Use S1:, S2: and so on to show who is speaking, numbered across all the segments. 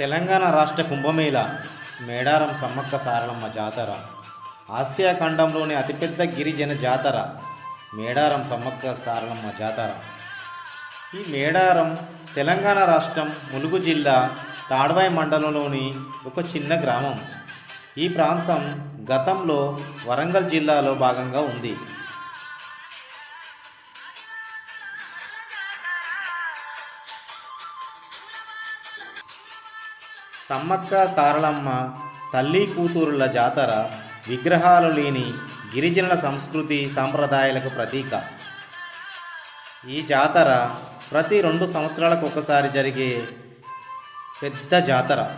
S1: తెలంగాణ రాష్ట్ర కుంభమేళ మేడారం సమ్మక్క సారలమ్మ జాతర ఆసియా ఖండంలోని అతిపెద్ద గిరిజన జాతర మేడారం సమ్మక్క సారలమ్మ జాతర. ఈ మేడారం తెలంగాణ రాష్ట్రం ములుగు జిల్లా తాడ్వాయి మండలంలోని ఒక చిన్న గ్రామం. ఈ ప్రాంతం గతంలో వరంగల్ జిల్లాలో భాగంగా ఉంది. సమ్మక్క సారలమ్మ తల్లి కూతురుల జాతర విగ్రహాలు లేని గిరిజనుల సంస్కృతి సాంప్రదాయాలకు ప్రతీక. ఈ జాతర ప్రతి రెండు సంవత్సరాలకు ఒకసారి జరిగే పెద్ద జాతర.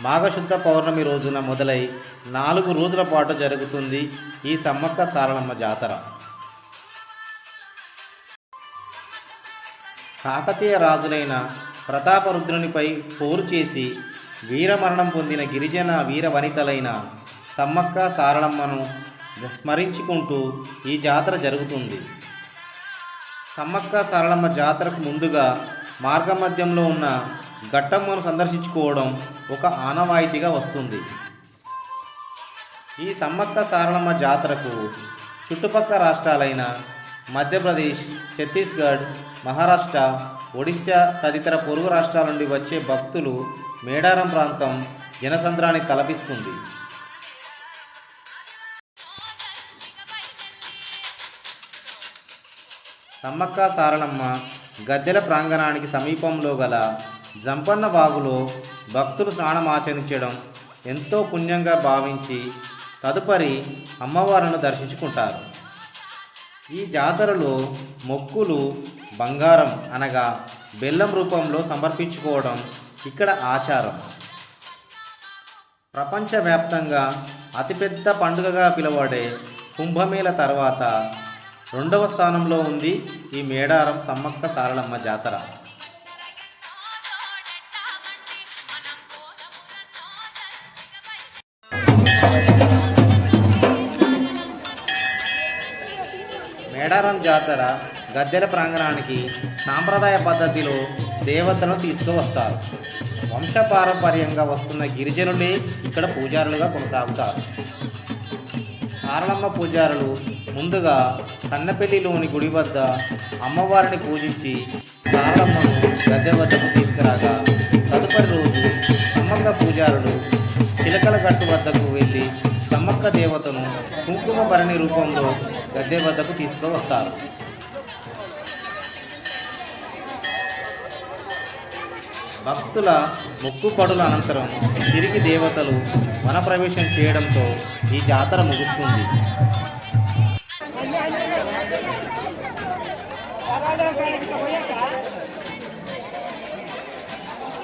S1: మాఘశుద్ధ పౌర్ణమి రోజున మొదలై నాలుగు రోజుల పాటు జరుగుతుంది ఈ సమ్మక్క సారలమ్మ జాతర. కాకతీయ రాజులైన ప్రతాపరుద్రునిపై పోరు చేసి వీరమరణం పొందిన గిరిజన వీర వనితలైన సమ్మక్క సారళమ్మను స్మరించుకుంటూ ఈ జాతర జరుగుతుంది. సమ్మక్క సారళమ్మ జాతరకు ముందుగా మార్గమధ్యంలో ఉన్న ఘట్టమ్మను సందర్శించుకోవడం ఒక ఆనవాయితీగా వస్తుంది. ఈ సమ్మక్క సారళమ్మ జాతరకు చుట్టుపక్కల రాష్ట్రాలైన మధ్యప్రదేశ్ ఛత్తీస్గఢ్ మహారాష్ట్ర ఒడిశా తదితర పొరుగు రాష్ట్రాల నుండి వచ్చే భక్తులు మేడారం ప్రాంతం జనసంద్రాన్ని తలపిస్తుంది. సమ్మక్క సారలమ్మ గద్దెల ప్రాంగణానికి సమీపంలో గల జంపన్న వాగులో భక్తులు స్నానమాచరించడం ఎంతో పుణ్యంగా భావించి తదుపరి అమ్మవారిని దర్శించుకుంటారు. ఈ జాతరలో మొక్కులు బంగారం అనగా బెల్లం రూపంలో సమర్పించుకోవడం ఇక్కడ ఆచారం. ప్రపంచవ్యాప్తంగా అతిపెద్ద పండుగగా పిలువడే కుంభమేళ తర్వాత రెండవ స్థానంలో ఉంది ఈ మేడారం సమ్మక్క సారలమ్మ జాతర. మేడారం జాతర గద్దెల ప్రాంగణానికి సాంప్రదాయ పద్ధతిలో దేవతలను తీసుకువస్తారు. వంశపారంపర్యంగా వస్తున్న గిరిజనులే ఇక్కడ పూజారులుగా కొనసాగుతారు. సారలమ్మ పూజారులు ముందుగా కన్నపల్లిలోని గుడి వద్ద అమ్మవారిని పూజించి సారలమ్మను గద్దె వద్దకు తీసుకురాగా తదుపరి రోజు సమ్మక్క పూజారులు చిలకల గట్టు వద్దకు వెళ్ళి సమ్మక్క దేవతను కుంకుమ భరణి రూపంలో గద్దె వద్దకు తీసుకువస్తారు. భక్తుల మొక్కుపడుల అనంతరం తిరిగి దేవతలు వనప్రవేశం చేయడంతో ఈ జాతర ముగుస్తుంది.